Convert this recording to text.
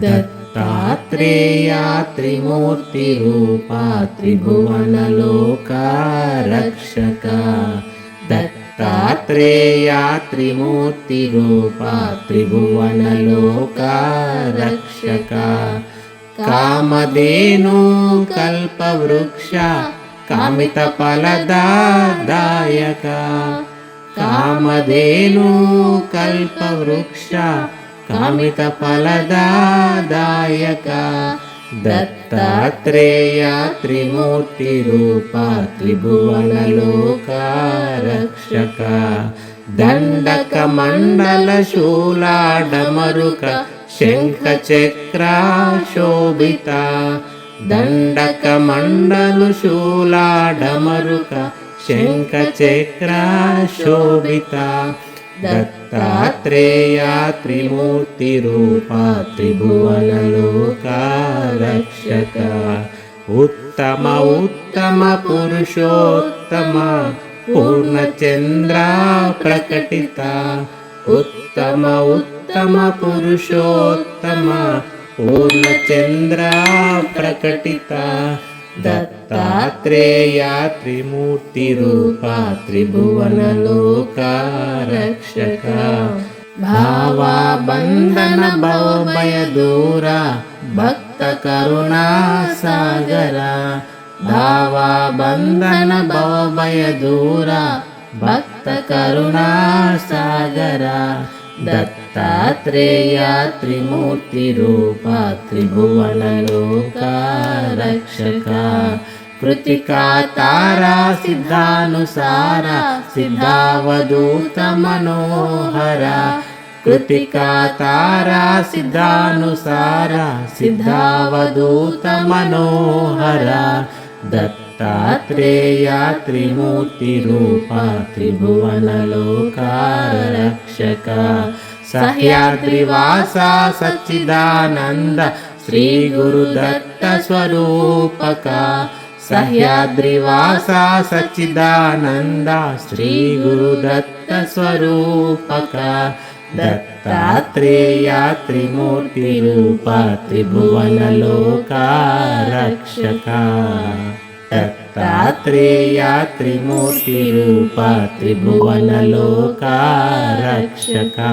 దత్తాత్రేయా త్రిమూర్తిరూపా త్రిభువనలోకా రక్షక దత్తాత్రేయా త్రిమూర్తిరూపా త్రిభువనలోకా రక్షక కామధేను కల్పవృక్ష కామిత ఫలదాయక కామధేను కల్పవృక్ష కామిత ఫలదాయక దత్తాత్రేయ త్రిమూర్తి రూప త్రిభువనలోక రక్షక దండక మండల శూలాడమరుక శంఖ చక్ర శోభిత దండక మండలు శూలాడమరుక శంఖ చక్ర శోభిత దత్తాత్రేయ త్రిమూర్తి రూప త్రిభువనలోక రక్షక ఉత్తమ ఉత్తమ పురుషోత్తమ పూర్ణచంద్ర ప్రకటిత ఉత్తమ ఉత్తమ పురుషోత్తమ పూర్ణచంద్ర ప్రకటిత దత్త తాత్రేయ త్రిమూర్తి రూప త్రిభువనలోక రక్షక భావా బంధన భవభయ దూర భక్త కరుణా సాగర. భావా బంధన భవభయ దూర భక్త కరుణా సాగర. దత్తాత్రేయ త్రిమూర్తి రూప త్రిభువనలోక రక్షక కృతికా తారా సిద్ధానుసార సిద్ధావధూత మనోహర కృతికా తారా సిద్ధానుసార సిద్ధావధూత మనోహర దత్తాత్రేయ త్రిమూర్తి రూప త్రిభువనలోక రక్షక సహ్యాద్రివాస సచ్చిదానంద శ్రీ గురుదత్త స్వరూపక सह्याद्रिवासा सच्चिदानन्दा श्रीगुरुदत्तस्वरूपका। दत्तात्रेया त्रिमूर्तिरूपा त्रिभुवनलोका रक्षका दत्तात्रेया त्रिमूर्तिरूपा त्रिभुवनलोका रक्षका